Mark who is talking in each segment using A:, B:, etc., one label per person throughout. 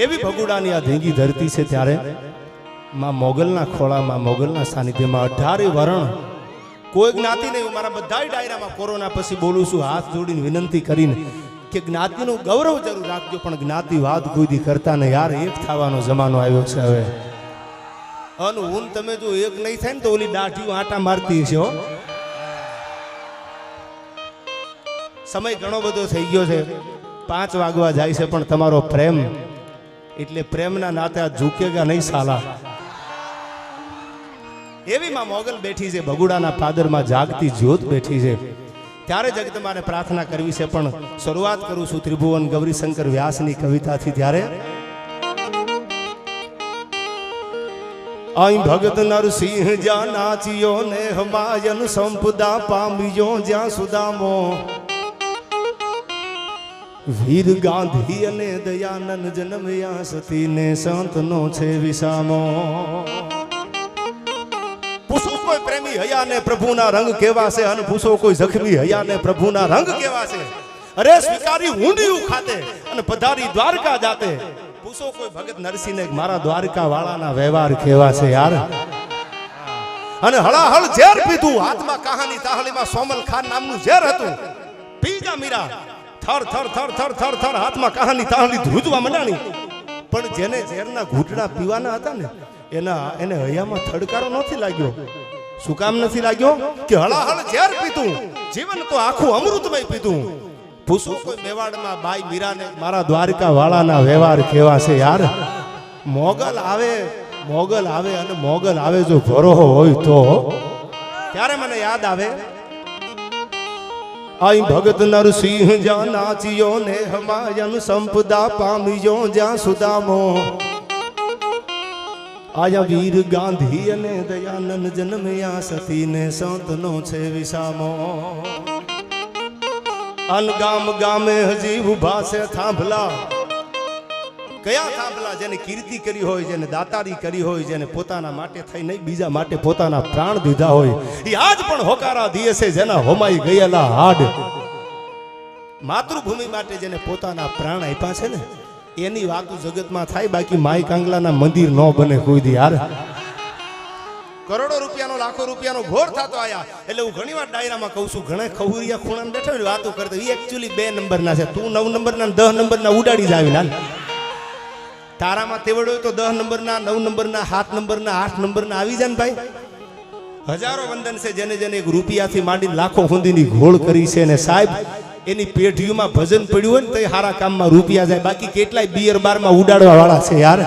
A: એવી ભગુડાની આ ધીંગી ધરતી છે ત્યારે માં મોગલના ખોળામાં મોગલના સાનિધ્યમાં અઢારે વરણ. કોઈ જ્ઞાતિ નહીં, હું મારા બધા ડાયરામાં કોરોના પછી બોલું છું, હાથ જોડીને વિનંતી કરીને કે જ્ઞાતિનું ગૌરવ જરૂર રાખજો, પણ જ્ઞાતિવાદ કોઈ દી કરતા ને યાર, એક થવાનો જમાનો આવ્યો છે હવે. અને હું તમે જો એક નહીં થાય ને તો ઓલી દાઢીઓ આટા મારતી છે હો. સમય ઘણો બધો થઈ ગયો છે. પાંચ વાગવા જાય છે, પણ તમારો પ્રેમ એટલે પ્રેમના નાતે આ ઝૂકેગા નહીં સાલા. એવી મોગલ બેઠી છે ભગુડાના પાદરમાં જાગતી જ્યોત બેઠી છે. ત્યારે જગદંબાને પ્રાર્થના કરવી છે, પણ શરૂઆત કરું છું ત્રિભુવન ગૌરીશંકર વ્યાસની કવિતાથી ત્યારે. અહીં ભગત નરસિંહ જ્યાં નાચ્યો ને હમાયન સંપદા પામ્યો જ્યાં સુદામો વીર ગાંધી અને દયાનંદ જન્મ્યા સતી ને સંતનો છે વિસામો. પૂછો કોઈ પ્રેમી હયા ને પ્રભુના રંગ કેવા છે અને પૂછો કોઈ જખમી હયા ને પ્રભુના રંગ કેવા છે અરે સ્વીકારી ઊંડિયું ખાતે અને પધારી દ્વારકા જાતે. પૂછો કોઈ ભગત નરસિંહ ને મારા દ્વારકા વાળાના વ્યવહાર કેવા છે યાર? અને હળાહળ ઝેર પીધું, હાથમાં કહાની તાહલીમાં સોમલ ખાન નામનું ઝેર હતું. પીજા મીરા થર થર થર થર થર થર, હાથમાં કહાની તાહલી ધ્રુજવા મંડાણી. પણ જેને ઝેરના ઘૂંટડા પીવાના હતા ને, એના, એને હૈયામાં થડકારો નથી લાગ્યો. શું કામ નથી લાગ્યો? કે હળાહળ ઝેર પીતું જીવન તો આખું અમૃતમય પીતું પૂછું કોઈ મેવાડમાં બાઈ મીરાને, મારા દ્વારકા વાળાના વ્યવહાર કેવા છે યાર? મોગલ આવે મોગલ આવે અને મોગલ આવે જો ભરોહો હોય તો. ત્યારે મને યાદ આવે આઈ ભગત નરસિંહ જ્યાં નાચ્યો ને હમાયન સંપદા પામ્યો જ્યાં સુદામો. આયા વીર ગાંધી અને દયાનંદ જન્મ્યા સતી ને સંતનો છે વિસામો. અન ગામ ગામે હજી ઊભા છે થાંભલા. કયા થાંભલા જેને કીર્તિ કરી હોય, જેને દાતારી કરી હોય, જેને પોતાના માટે થઈ નહીં, બીજા માટે પોતાના પ્રાણ દીધા હોય એ આજ પણ હોકારા દિયે જેના હોમાઈ ગયેલા હાડ. માતૃભૂમિ માટે જેને પોતાના પ્રાણ આપ્યા છે ને, એની વાતો જગતમાં થાય, બાકી માઈ કાંગલાના મંદિર ન બને કોઈ દી યાર. કરોડો રૂપિયાનો, લાખો રૂપિયાનો ઘોર થતો આયા. એટલે હું ઘણી વાર ડાયરામાં કહું છું, ઘણા ખહુરિયા ખૂણામાં બેઠા વાતો કરતો એ એકચ્યુઅલી બે નંબરના છે. તું નવ નંબરના દહ નંબરના ઉડાડી જ આવી ના તારામાં તેવડ હોય તો દહ નંબરના, નવ નંબરના, સાત નંબરના, આઠ નંબરના આવી જાય ને ભાઈ. હજારો વંદન છે જેને જેને એક રૂપિયાથી માંડી લાખો હુંદીની ઘોળ કરી છે ને સાહેબ, એની પેઢીઓમાં ભજન પડ્યું હોય ને તો એ સારા કામમાં રૂપિયા જાય. બાકી કેટલાય બિયર બારમાં ઉડાડવા વાળા છે યાર.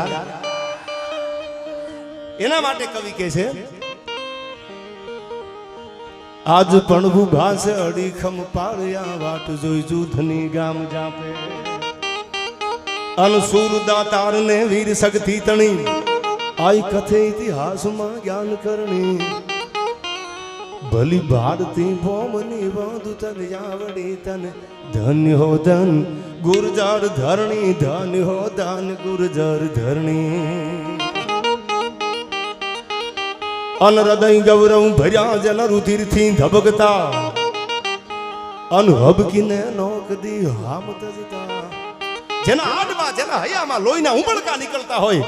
A: એના માટે કવિ કે છે, આજ પણ ભૂભા છે અડીખમ પાળ્યા વાટ જોઈ જૂથની ગામ જાપે. અનસુર દાતાર ને વીર શક્તિ તણી. આઈ કથે ઇતિહાસમાં જ્ઞાન કરણી. ભલી ભારતી ભોમની વાંધુ તન આવડી તન. ધન્ય હો ધન, ગુર્જર ધરણી, ધન હો ધન, ગુર્જર ધરણી. અન હૃદય ગૌરવ ભર્યા જન રુધિરથી ધબકતા. અન હબકીને નોકદી હામ તજતા જેના આડમાં, જેના હયામાં લોહીના ઉમળકા નીકળતા હોય,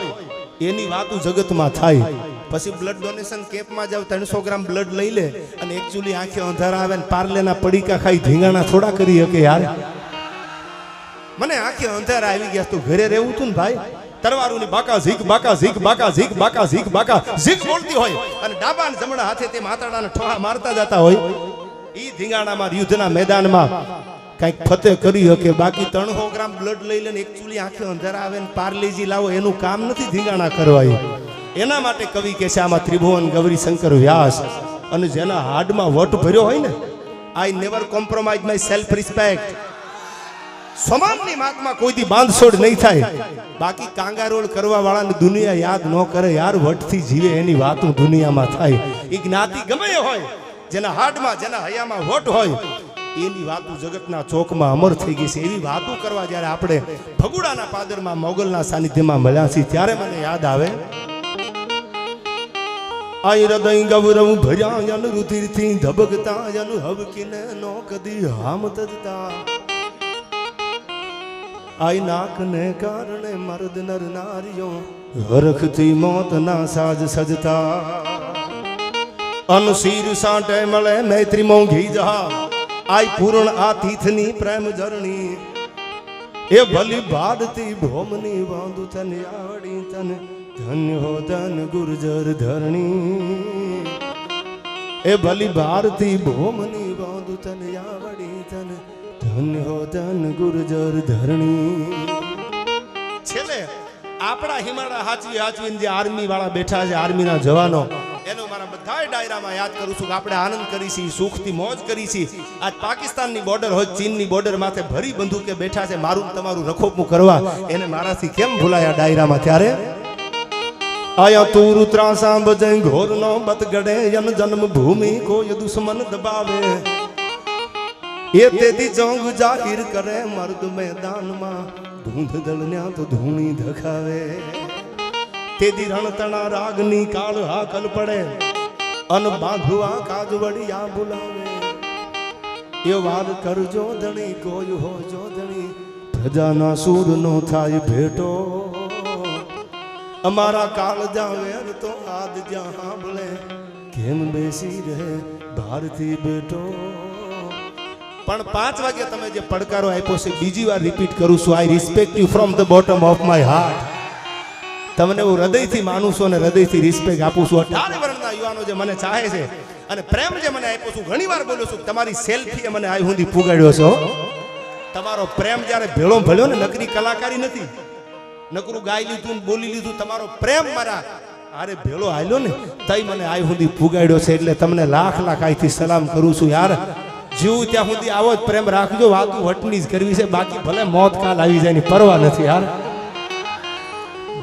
A: એની વાતો જગતમાં થાય. પછી બ્લડ ડોનેશન કેમ્પમાં જાવ ત્રણસો ગ્રામ બ્લડ લઈ લે અને એકચ્યુઅલી આંખે અંધારા આવે ને પાર્લેના પડીકા ખાઈ ધીંગાણા થોડા કરી શકે યાર. મને આંખે અંધારા આવી ગયા તું ઘરે રહેવું તું ને ભાઈ. તરવારુની બાકા ઝીક બાકા ઝીક બાકા ઝીક બાકા ઝીક બાકા ઝીક બોલતી હોય અને ડાબા ને જમણા હાથે તે માતાડાના ઠોહા મારતા જતા હોય. ઈ ધીંગાણામાં, યુદ્ધના મેદાનમાં કંઈક ફતે કરી શકે બાકી ત્રણસો ગ્રામ બ્લડ લઈ લે એક ચૂલી આંખે અંધારા આવે ને પાર્લેજી લાવો, એનું કામ નથી ધીંગાણા કરવા એના માટે કવિ કે છે, આમાં ત્રિભુવન, ગૌરી, શંકર, વ્યાસ અને જેના હાડમાં વટ ભર્યો હોય ને I never compromise my self respect સમાનની માગમાં કોઈ દી બાંધછોડ નહીં થાય. બાકી કાંગારોળ કરવા વાળાને દુનિયા યાદ ન કરે, યાર વટથી જીવે એની વાતો દુનિયામાં થાય. એ જ્ઞાતિ ગમે હોય, જેના હાડમાં, જેના હૈયામાં વટ હોય એની વાતો જગતના ચોકમાં અમર થઈ ગઈ છે. એવી વાતો કરવા જ્યારે આપણે ફગુડાના પાદરમાં, મોગલના સાનિધ્યમાં મળ્યા છીએ, ત્યારે મને યાદ આવે. આઈ હૃદય ગૌરવ ધબકતા જન હબકીને કારણે મર્દ નર નારીઓ હરખથી મોતના સાજ સજતા. અનશીર સાંટે મળે મૈત્રી મોંઘી જહા. આઈ પૂર્ણ આ તીથની પ્રેમ ઝરણી એ ભલી ભારતી ભોમની વાંધુ તન આવડી તન ધન્ય હો ધન ગુર્જર ધરણી. એ ભલી ભારતી ભોમની વાંધુ તન આવડી તન ધન્ય હો ધન ગુર્જર ધરણી. છેલ્લે આપણા હિમાળા હાચવી હાચવીને જે આર્મી વાળા બેઠા છે, આર્મીના જવાનો એનો મારા બધા ડાયરામાં યાદ કરું છું કે આપણે આનંદ કરી છીએ, સુખથી મોજ કરી છીએ. આજ પાકિસ્તાનની બોર્ડર હોય, ચીનની બોર્ડર માથે ભરી બંદૂકે બેઠા છે, મારું તમારું રખોપું કરવા. એને મારાથી કેમ ભૂલાયા ડાયરામાં ત્યારે? આયા તું ત્રાસા બજે ઘોરનો બત ગડે જન્મ ભૂમિ કોઈ દુશ્મન દબાવે. એ તેથી જંગ જાહેર કરે, મર્દ મેદાનમાં. ધૂંધ દળન્યા તો ધૂણી ધખાવે. તેથી રણતણા રાગની કાળ હાકલ પડે અન બાંધુઆ કાજ વડિયા બોલાવે એ વાર કરજો ધણી કોઈ હો જો ધણી પ્રજાના સૂર નો થાય ભેટો અમારા કાળ જાવે તો આદ જ્યાં સાંભળે કેમ બેસી રહે ભારતી બેટો પણ પાંચ વાગે તમે જે પડકારો આપ્યો છે બીજી વાર રિપીટ કરું છું I respect you from the bottom of my heart તમને હું હૃદયથી માનું છું અને હૃદયથી રિસ્પેક્ટ આપું છું. અઢાર વર્ષના યુવાનો જે મને ચાહે છે અને પ્રેમ જે મને આપ્યો છું ઘણી વાર બોલ્યો છું તમારી સેલ્ફી મને આ સુધી પુગાડ્યો છો તમારો પ્રેમ જ્યારે ભેળો ભળ્યો ને, નકરી કલાકારી નથી. નકરું ગાઈ લીધું બોલી લીધું, તમારો પ્રેમ મારા અરે ભેળો હાલ્યો ને, તઈ મને આ સુધી પુગાડ્યો છે. એટલે તમને લાખ લાખ આઈથી સલામ કરું છું યાર. જીવ ત્યાં સુધી આવો જ પ્રેમ રાખજો, વાતું વટની જ કરવી છે. બાકી ભલે મોત કાલ આવી જાય ની, પરવા નથી યાર.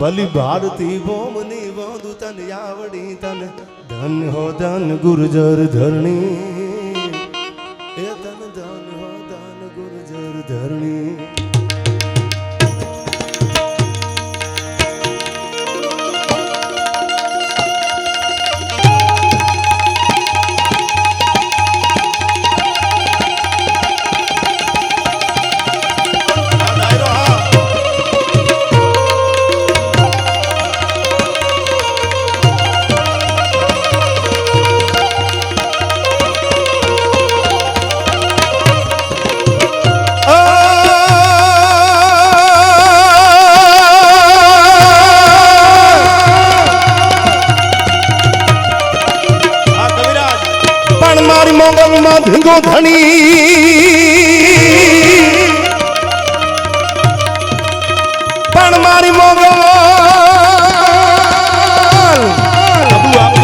A: ભલી ભારતી ભોમની વાંધુ તન યાવડી તન. ધન હો ધન ગુર્જર ધરણી. ધણી પણ મારી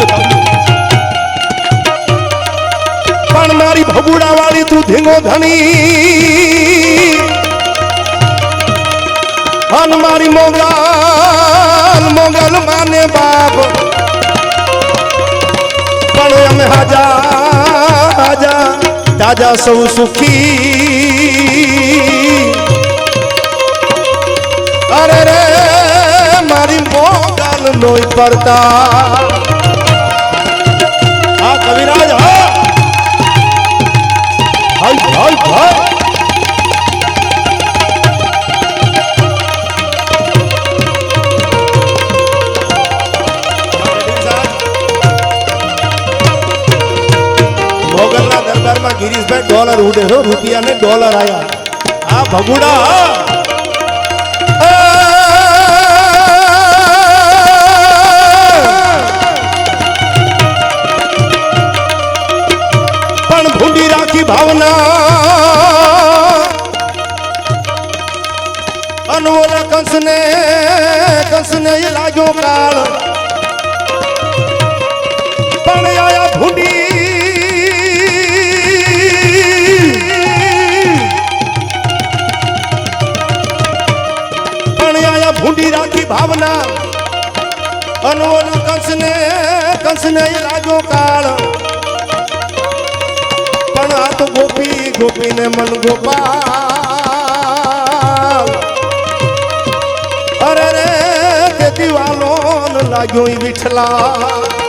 A: તબલું. પણ મારી ભગુડા વાળી તું ધીંગો ધણી અન મારી મોગલ મોગલ માને બાપ પણ અમે હાજા હાજા તાજા સૌ સુખી. અરે રે મારી મોગલ લોહી પડતા. ડોલર ઉડે છો રૂપિયા ને ડોલર આયા. આ ભગુડા પણ ભૂંડી રાખી ભાવના. અનવોલ કંસને કંસને લાગ્યો કાળ. ભૂંડી રાખી ભાવના. અનવોલ કંસને કંસને લાગ્યો કાળ. પણ આ તો ગોપી, ગોપીને મન ગોપાલ અરે રે તે દિવાલો લાગ્યો વિઠલા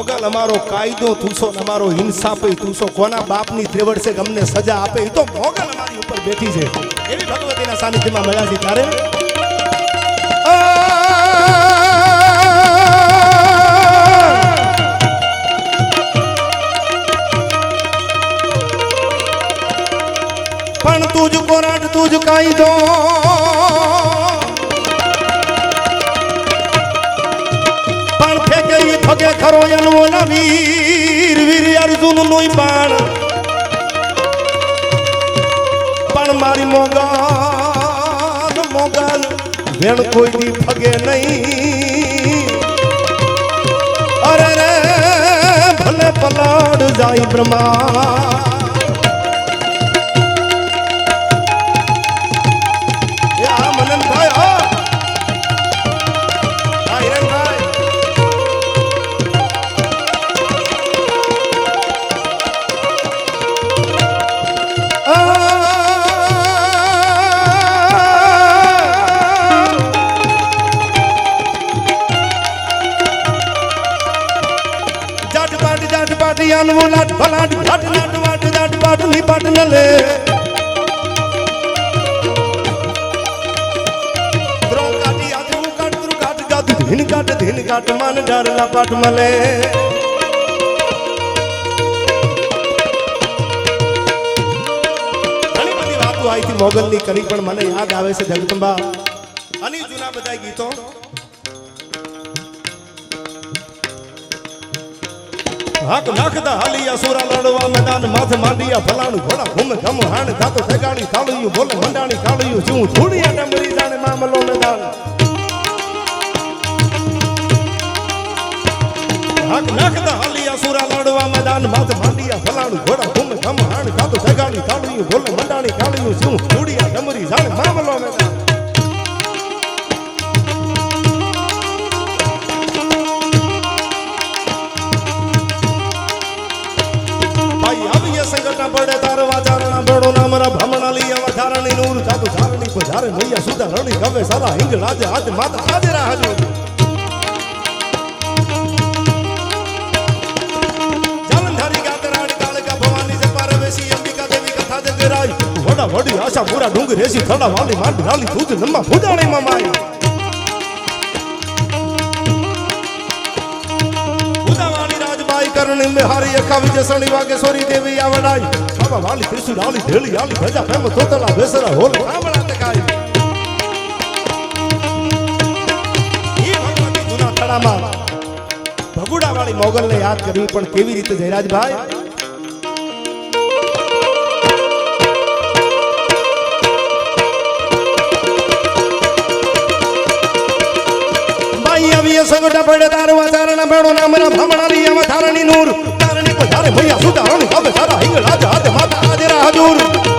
A: મોગલ અમારો કાયદો, તુસો અમારો હિંસાપે તુસો કોના બાપની ત્રેવડ છે ગમને સજા આપે તો મોગલ અમારી ઉપર બેઠી છે. એવી ભગવતીના સાનિધ્યમાં મળ્યા છે ત્યારે? પણ તુજ કોરાટ તુજ કાયદો ફગે ખરો એનો વીર વીર અર્જુનનું બાણ પણ મારી મોગાન મોગાન વેણ કોઈ દી ફગે નહીં. અરે રે, ભલે પલાડ જાય બ્રહ્મા. પાટ યાનવું લાટ ભલાટ ઘાટ નાટ વાટ જાટ પાટની પાટ ન લે દ્રોણ કાટી આદરું કાટ દ્રુ કાટ ગાત ધીન કાટ ધીન કાટ માન ડારલા પાટ મલે ઘણી બધી વાતો આઈથી મોગલની કરી, પણ મને યાદ આવે છે જગદંબા. હાક નાખતા હાલિયા સુરા લડવા મેદાન માથ માંડિયા ફલાણું ઘોડા ઘૂમ ઘમ હાણ ધાતો ઠેકાણી થાળિયું બોલે મંડાણી કાળિયું જું ધૂળિયા ડમરી જાણે મામલો મેદાન. હાક નાખતા હાલિયા સુરા લડવા મેદાન માથ માંડિયા ફલાણું ઘોડા ઘૂમ ઘમ હાણ ધાતો ઠેકાણી થાળિયું બોલે મંડાણી કાળિયું જું ધૂળિયા પધારે મૈયા સુધા રણી ગમે સારા હિંગ રાજે આજે માતા હાજરા હાજર વડા વડી આશા પૂરા ડુંગર રેસી થડા વાલી માંડ રાલી તુજ નમા ફુદાણી માં માય. ઉદાવાળી રાજબાઈ કરણી મેહારી અખા વિજય સણી વાગે સોરી દેવી આવડાઈ બાબા વાલી ત્રિશુ રાલી ઢેલી, આલી ભજા પ્રેમ, તોતલા, બેસરા, હોલ ભગવતી ભગુડા વાળી મોગલને યાદ કરવી પણ કેવી રીતે જયરાજભાઈ? બાઈ પડે તારો આચારણ ના ધારે ભૈયા સુધા રણી હવે સારા માતા હાજરા હજુર.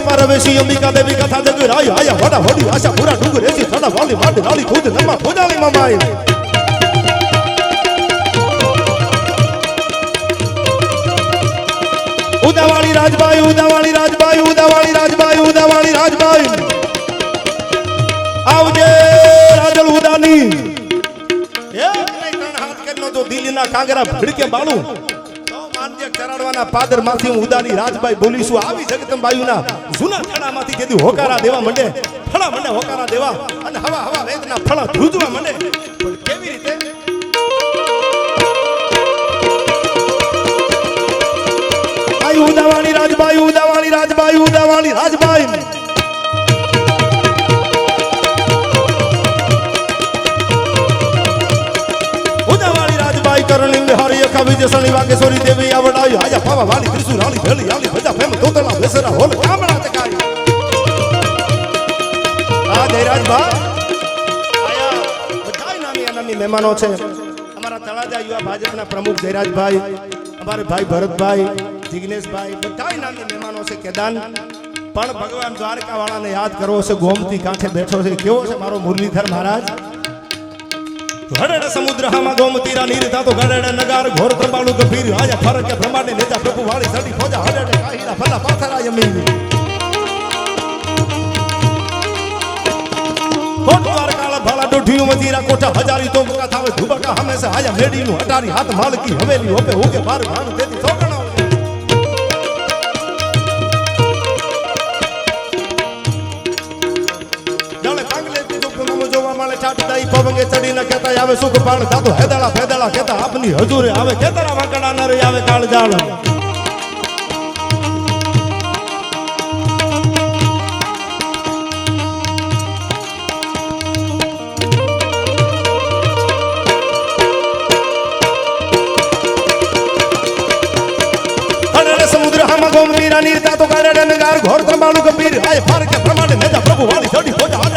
A: કાળિકા ભવાની જપા રવેશી અંબિકા દેવી કથા જગ રાય આયા વડા, વડી, આશા પૂરા ડુંગર, એસી થડા વાલી માટી રાલી ખુદ નમા ફોજાલી મમાઈ. ઉદાવાળી રાજબાઈ ઉદાવાળી રાજબાઈ ઉદાવાળી રાજબાઈ ઉદાવાળી રાજબાઈ. આવજે રાજલ ઉદાની. એક નહીં હાથ કરનો જો દિલ્હીના કાંગરા ભડકે બાળું ચરાડવાના પાદરમાંથી હું ઉદાની રાજબાઈ બોલીશું આવી જગતંબાયુના જૂના થડામાંથી જેથી હોકારા દેવા મંડે, ફળા મને હોકારા દેવા અને હવા હવા વેદના ફળા ધ્રુજવા મને કેવી રીતે? ઉદાવાણી ઉદાવાળી રાજબાઈ ઉદાવાળી રાજબાઈ. ઉદાવાળી બિહારી અખા વિજય સણી વાગે સોરી દેવી આવડાઈ આજા પાવા વાલી ત્રિસુ રાલી ભેલી આલી ભજા ફેમ તોતલા બેસરા હોલ કામડા તકાઈ આ જયરાજભા. આયા, બધાય નામી અનામી મહેમાનો છે. અમારા તળાજા યુવા ભાજપના પ્રમુખ જયરાજભાઈ, અમારે ભાઈ ભરતભાઈ, જિગ્નેશભાઈ, બધાય નામી મહેમાનો છે કેદાન. પણ ભગવાન દ્વારકા વાળાને યાદ કરવો છે ગોમતી કાંઠે બેઠો છે. કેવો છે મારો મુરલીધર મહારાજ? હડડ સમુદ્ર હામાં ગોમતીરા નીર થાતો ગડડ નગાર, ઘોર પ્રબાળુ ગંભીર. આયા ફરક બ્રહ્માંડે નેતા પ્રભુ વાળી સડી ફોજા હડડ કાહીડા ભલા પાથરા યમી. કોટવાર દ્વારકાળા ભાલા દોઢિયું મજીરા કોઠા હજારી તો બકા થાવે ધુબકા હમેશા. આયા મેડીનું અટારી હાથ માલકી હવેલી હોપે હોકે બાર ભાન તેથી ચાટદાઈ પવંગે ચડીને કહેતા આવે સુખ પાણ થાતો હેદાળા ફેદાળા કહેતા, આપની હજુરે આવે, ખેતરા વાંકડા નરે આવે કાળ જાળ અરે સમુદ્ર હામાં ગોમતીના નીરતા તો કાળે ડનગાર ઘોર ત્રંબાળુ ગંભીર. આય ફાર કે પ્રમાણે નેતા પ્રભુ વાળી છોડી ખોજા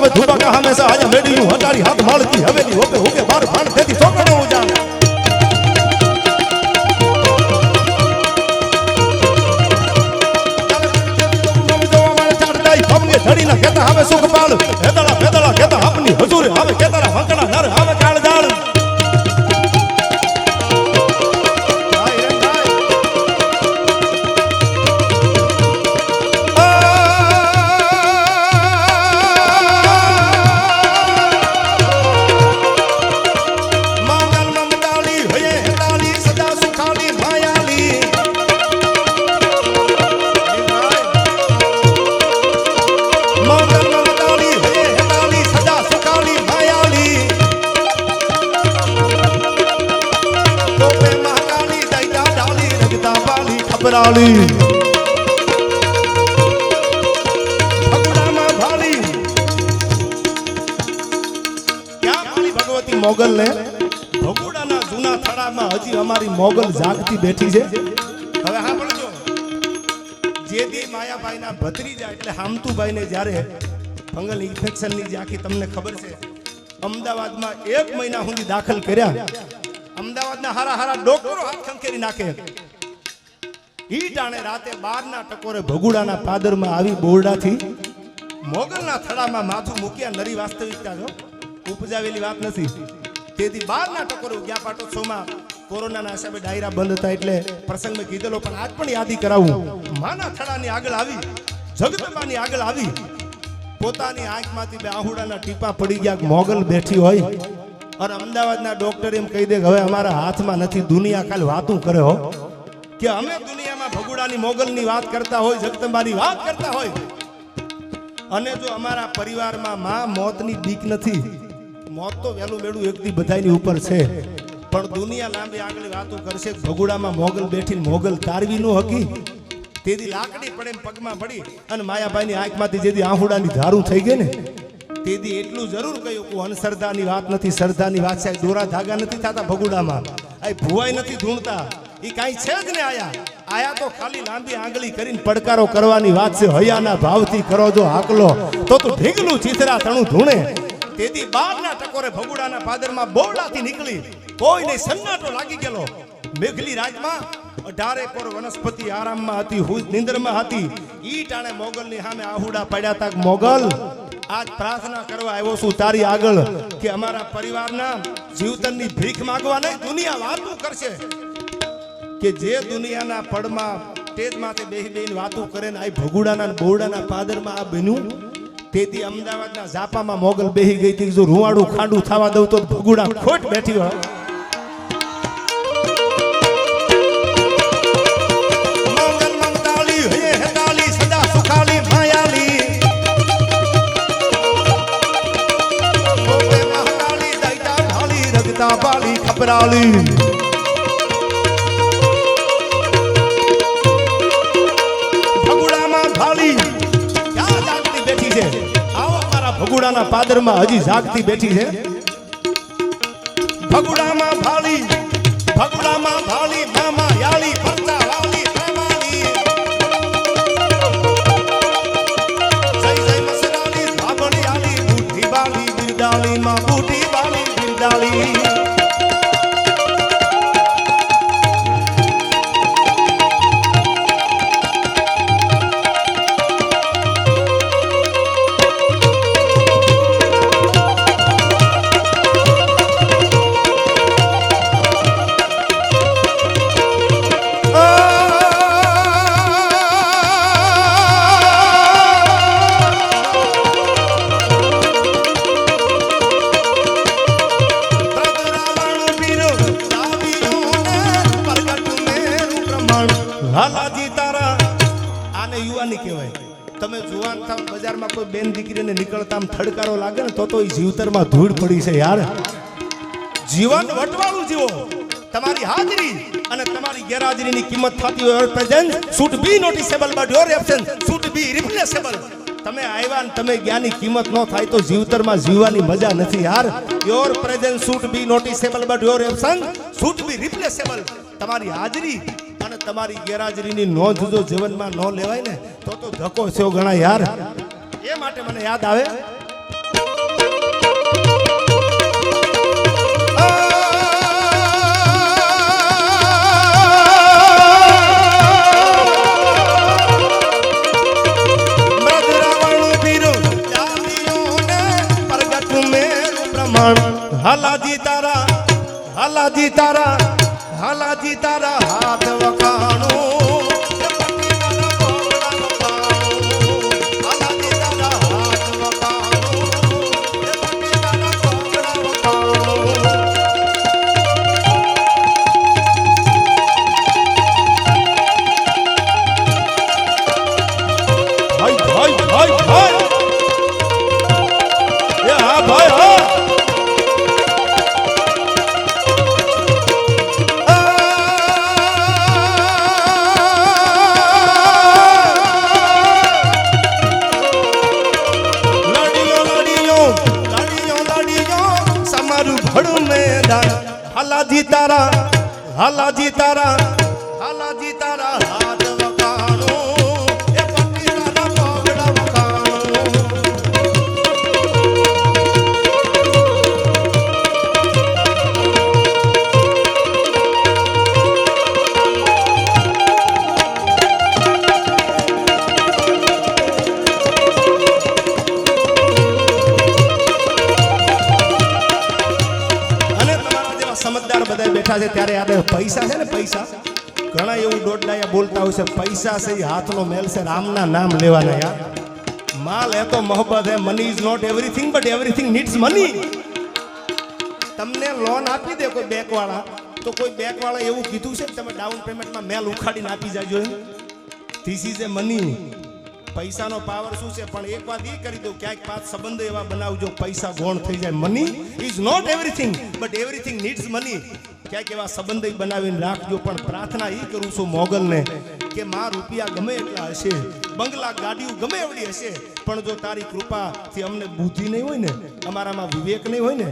A: થાવે ધુબાકા હંમેશા આજા મેડીયું હટારી હાથ માળકી હવેલી હોકે હોકે બાર ભાણ તેથી સોકણો ઉજાણ ધડીના ખેતા હવે સુખ પાલ ભાળી ભગવતી મોગલ ને ભગુડાના જૂના થડામાં હજી અમારી મોગલ જાગતી બેઠી છે. હવે પડજો જેદી માયાભાઈના ભત્રીજા એટલે હામતુભાઈને જ્યારે ફંગલ ઇન્ફેક્શનની જે આખી તમને ખબર છે, અમદાવાદમાં એક મહિના સુધી દાખલ કર્યા. અમદાવાદના હારા હારા ડોક્ટરો હાથ ખંખેરી નાખે. ઈ ટાણે રાતે બારના ટકોરે ભગુડાના પાદરમાં આવી બોરડાથી મોગલના થડામાં માથું મૂક્યા નરી વાસ્તવિકતા જો. ઉપજાવેલી વાત નથી. તેથી બારના ટકોરે ગયા છોમાં કોરોનાના હિસાબે ડાયરા બંધ હતા એટલે પ્રસંગ કીધેલો, પણ આજ પણ યાદી કરાવું. માના થડાની આગળ આવી, જગદંબાની આગળ આવી. પોતાની આંખમાંથી બે આહુડાના ટીપા પડી ગયા મોગલ બેઠી હોય. અને અમદાવાદના ડોક્ટર એમ કહી દે કે, હવે અમારા હાથમાં નથી, દુનિયા ખાલી વાતું કરે હો. કે, અમે દુનિયામાં ભગુડાની મોગલની વાત કરતા હોય, જગદંબાની વાત કરતા હોય. અને જો અમારા પરિવારમાં માં મોતની બીક નથી, મોત તો વહેલું વેલું એકથી બધાની ઉપર છે. પણ દુનિયા લાંબી આગળ વાતો કરશે, ભગુડામાં મોગલ બેઠીને મોગલ તારવી નો હકી. તેથી લાકડી પડે પગમાં પડી અને માયાભાઈની આંખમાંથી જેથી આહુડાની ધારું થઈ ગઈ ને, તેથી એટલું જરૂર કહ્યું કે અનશ્રદ્ધાની વાત નથી શ્રદ્ધાની વાત છે દોરા ધાગા નથી થતા ભગુડામાં. આ ભુવાઈ નથી ધૂણતા એ કાંઈ છે જ ને આયા. આયા તો ખાલી લાંબી આંગળી કરીને પડકારો કરવાની વાત છે. હૈયાના ભાવથી કરો જો હાકલો. તો તું ઢીંગલું ચિતરા તણું ધૂણે. તેથી બારના ટકોરે ભગુડાના પાદરમાં બોરડાથી નીકળી. કોઈને સન્નાટો લાગી ગયેલો. મેઘલી રાજમાં અઢારે કોર વનસ્પતિ આરામમાં હતી હું નિંદરમાં હતી. ઈ ટાણે મોગલની સામે આહુડા પડ્યા તા મોગલ. આજ પ્રાર્થના કરવા આવ્યો છું તારી આગળ કે અમારા પરિવારના જીવતનની ભીખ માંગવા નહીં દુનિયા વાતું કરશે. કે જે દુનિયાના પડમાં સ્ટેજમાંથી બેહી બેહીને વાતો કરે ને આ ભગુડાના બોરડાના પાદરમાં આ બન્યું, તેથી અમદાવાદના ઝાપામાં મોગલ બેહી ગઈ હતી જો રૂવાડું ખાંડું થવા દઉં તો ભગુડા ખોટ બેઠી હોય. મંગલ મંગતાળી પાદરમાં હજી જાગતી બેઠી છે. ભગુડામાં ભાળી ભગુડામાં ભાળી નીકળતા આમ થડકારો લાગે ને તો તો એ જીવતરમાં ધૂળ પડી છે યાર. જીવન વટવાળું જીવો. તમારી હાજરી અને તમારી ગેરહાજરીની કિંમત થતી હોય present should be noticeable but your absence should be replaceable તમે આવ્યા ને તમે જ્ઞાની કિંમત ન થાય તો જીવતરમાં જીવવાની મજા નથી યાર. Your presence should be noticeable but your absence should be replaceable તમારી હાજરી અને તમારી ગેરહાજરીની નોંધ જો જીવનમાં ન લેવાય ને, તો તો ધક્કો છે ઘણા યાર. એ માટે મને યાદ આવે. હાલાજી તારા હાલાજી તારા હાલાજી તારા હાથ વખાણું. છે ત્યારે યાદ પૈસા છે ને પૈસા? ઘણા એવું દોડડાયા બોલતા હોય છે, પૈસા છે હાથનો મેલ છે, રામના નામ લેવાના યાર માલ એ તો મોહબ્બત હે money is not everything but everything needs money તમને લોન આપી દે કોઈ બેંક વાળા તો કોઈ બેંક વાળા એવું કીધું છે તમે ડાઉન પેમેન્ટમાં મેલ ઉખાડીને આપી જાજો ધીસ ઇઝ એ મની પૈસાનો પાવર શું છે? પણ એક વાત એ કરી દઉં, ક્યાંક પાંચ સંબંધ એવા બનાવજો, પૈસા ગોણ થઈ જાય. Money is not everything but everything needs money ક્યાંક એવા સંબંધ બનાવીને રાખજો, પણ પ્રાર્થના એ કરું છું મોગલને કે માં રૂપિયા ગમે એટલા હશે, બંગલા ગાડીઓ ગમે એવડી હશે, પણ જો તારી કૃપાથી અમને બુદ્ધિ નહીં હોય ને, અમારામાં વિવેક નહીં હોય ને,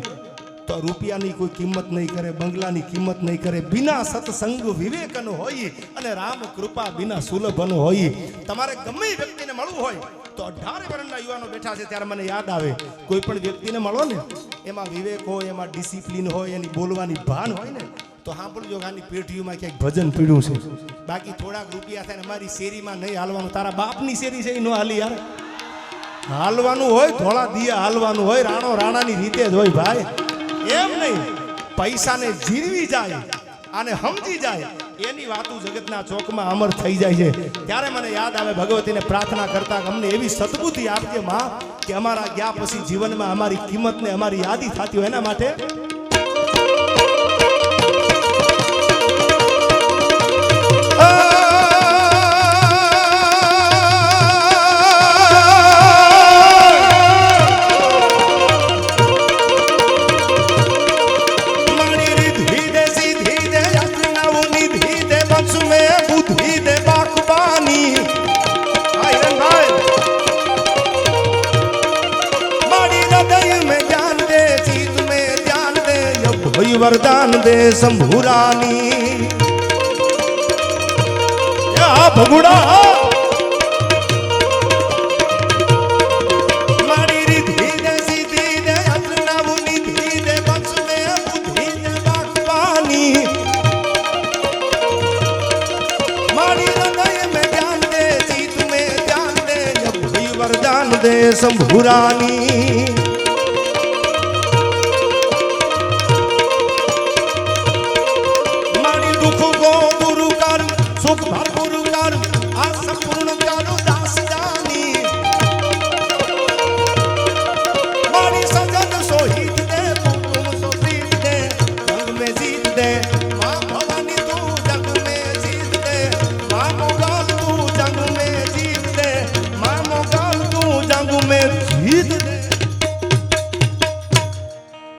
A: તો રૂપિયાની કોઈ કિંમત નહીં કરે, બંગલાની કિંમત નહીં કરે, બિના સત્સંગ વિવેકનો હોય અને રામ કૃપા, બિના સુલભનો હોય, તમારે ગમે વ્યક્તિને મળવું હોય તો અઢારે વર્ષના યુવાનો બેઠા છે ત્યારે મને યાદ આવે. કોઈ પણ વ્યક્તિને મળો ને, એમાં વિવેક હોય, એમાં ડિસિપ્લિન હોય, એની બોલવાની ભાન હોય ને, તો સાંભળજો આની પેઢીઓમાં ક્યાંક ભજન પીડ્યું છે. બાકી થોડાક રૂપિયા થાય અમારી શેરીમાં નહીં હાલવાનું તારા બાપની શેરી છે એ ન હાલી યાર. હાલવાનું હોય, ધોળા દિયા હાલવાનું હોય, રાણો રાણાની રીતે જ હોય ભાઈ. એમ નહીં, પૈસાને જીરવી જાય અને સમજી જાય. એની વાતો જગતના ચોકમાં અમર થઈ જાય છે. ત્યારે મને યાદ આવે, ભગવતીને પ્રાર્થના કરતા અમને એવી સદબુદ્ધિ આપજે માં, કે અમારા ગયા પછી જીવનમાં અમારી કિંમતને અમારી યાદી થતી હોય એના માટે વરદાન દે શંભુરાની ભગુડા મારી રીધી ને સીધી ને અથડાવું નિધી ને બક્ષ ને બુદ્ધિ દે શંભુરાની